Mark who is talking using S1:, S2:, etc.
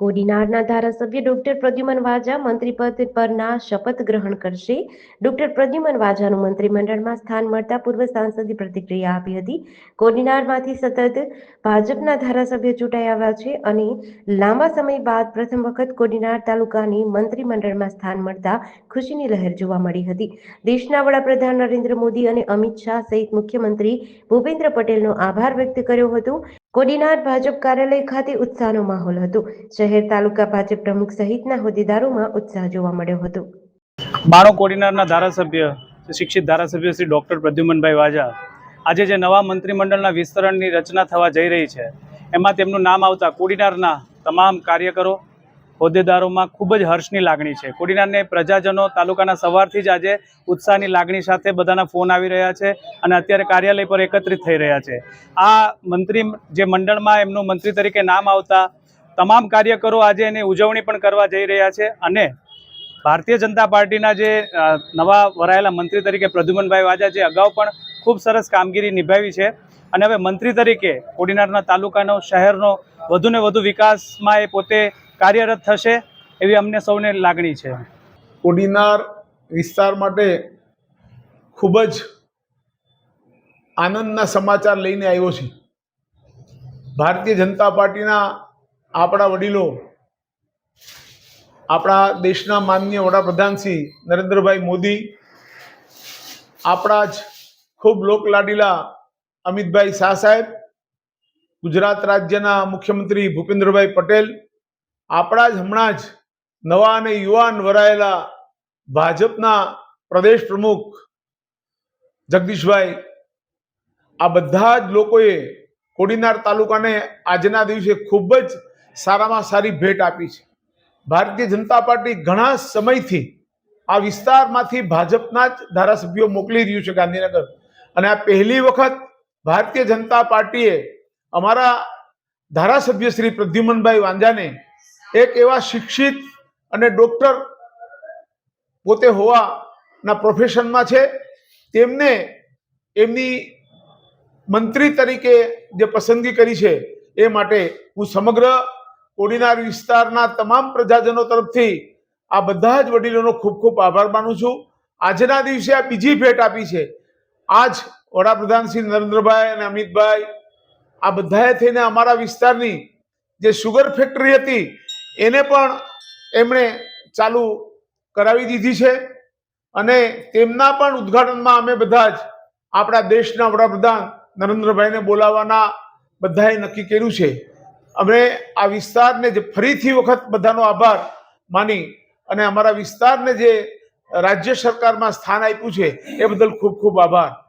S1: કોડીનારના ધારાસભ્ય ડોક્ટર પ્રદ્યુમન વાજા મંત્રીપદ પરના શપથ ગ્રહણ કરશે. ડોક્ટર પ્રદ્યુમન વાજાનું મંત્રીમંડળમાં સ્થાન મળતા પૂર્વ સાંસદે પ્રતિક્રિયા આપી હતી. કોડીનારમાંથી સતત ભાજપના ધારાસભ્ય ચૂંટાઈ આવ્યા છે અને લાંબા સમય બાદ પ્રથમ વખત કોડીનાર તાલુકાની મંત્રીમંડળમાં સ્થાન મળતા ખુશીની લહેર જોવા મળી હતી. દેશના વડાપ્રધાન નરેન્દ્ર મોદી અને અમિત શાહ સહિત મુખ્યમંત્રી ભૂપેન્દ્ર પટેલનો આભાર વ્યક્ત કર્યો હતો. કોડીનાર ભાજપ કાર્યાલય ખાતે ઉત્સાહનો માહોલ હતો. શહેર તાલુકા ભાજપ પ્રમુખ સહિતના હોદ્દેદારોમાં ઉત્સાહ જોવા મળ્યો હતો.
S2: બાણો કોડીનારના ધારાસભ્ય, શિક્ષિત ધારાસભ્ય શ્રી ડૉક્ટર પ્રદ્યુમનભાઈ વાજા, આજે જે નવા મંત્રીમંડળના વિસ્તરણની રચના થવા જઈ રહી છે, એમાં તેમનું નામ આવતા કોડીનારના તમામ કાર્યકરો હોદ્દેદારોમાં ખૂબ જ હર્ષની લાગણી છે. કોડીનારને પ્રજાજનો તાલુકાના સવારથી જ આજે ઉત્સાહની લાગણી સાથે બધાના ફોન આવી રહ્યા છે અને અત્યારે કાર્યાલય પર એકત્રિત થઈ રહ્યા છે. આ મંત્રી જે મંડળમાં એમનું મંત્રી તરીકે નામ આવતા તમામ કાર્યકરો આજે એની ઉજવણી પણ કરવા જઈ રહ્યા છે અને ભારતીય જનતા પાર્ટીના જે નવા વરાયેલા મંત્રી તરીકે પ્રદ્યુમનભાઈ વાજા જે અગાઉ પણ ખૂબ સરસ કામગીરી નિભાવી છે અને હવે મંત્રી તરીકે કોડીનારના તાલુકાનો, શહેરનો વધુને વધુ વિકાસમાં એ પોતે કાર્યરત થશે એવી અમને સૌને લાગણી છે.
S3: ઉડીનાર વિસ્તાર માટે ખૂબ જ આનંદના સમાચાર લઈને આવ્યો છે. ભારતીય જનતા પાર્ટીના આપણા વડીલો, આપણા દેશના માનનીય વડાપ્રધાન શ્રી નરેન્દ્રભાઈ મોદી, આપણા જ ખૂબ લોકલાડીલા અમિતભાઈ શાહ સાહેબ, ગુજરાત રાજ્યના મુખ્યમંત્રી ભૂપેન્દ્રભાઈ પટેલ આપણા જ હમણાં જ નવા અને યુવાન વરાયેલા ભાજપના પ્રદેશ પ્રમુખ જગદીશભાઈ, આ બધા જ લોકોએ કોડીનાર તાલુકાને આજના દિવસે ખૂબ જ સારામાં સારી ભેટ આપી છે. ભારતીય જનતા પાર્ટી ઘણા સમયથી આ વિસ્તારમાંથી ભાજપના જ ધારાસભ્યો મોકલી રહ્યું છે ગાંધીનગર. અને આ પહેલી વખત ભારતીય જનતા પાર્ટીએ અમારા ધારાસભ્ય શ્રી પ્રદ્યુમનભાઈ વાંજાને એક એવા શિક્ષિત અને ડોક્ટર પોતે હોવાના પ્રોફેશનમાં છે. તેમને એમની મંત્રી તરીકે જે પસંદગી કરી છે, એ માટે હું સમગ્ર કોડીનાર વિસ્તારના તમામ પ્રજાજનો તરફથી આ બધા જ વડીલોનો ખૂબ ખૂબ આભાર માનું છું. આજના દિવસે આ બીજી ભેટ આપી છે. આજ વડાપ્રધાન શ્રી નરેન્દ્રભાઈ અને અમિતભાઈ, આ બધાએ થઈને અમારા વિસ્તારની જે સુગર ફેક્ટરી હતી એને પણ એમણે ચાલુ કરાવી દીધી છે અને તેમના પણ ઉદ્ઘાટનમાં અમે બધા જ આપણા દેશના વડાપ્રધાન નરેન્દ્રભાઈને બોલાવવાના બધાએ નક્કી કર્યું છે. અમે આ વિસ્તારને જે ફરીથી વખત બધાનો આભાર માની અને અમારા વિસ્તારને જે રાજ્ય સરકારમાં સ્થાન આપ્યું છે, એ બદલ ખૂબ ખૂબ આભાર.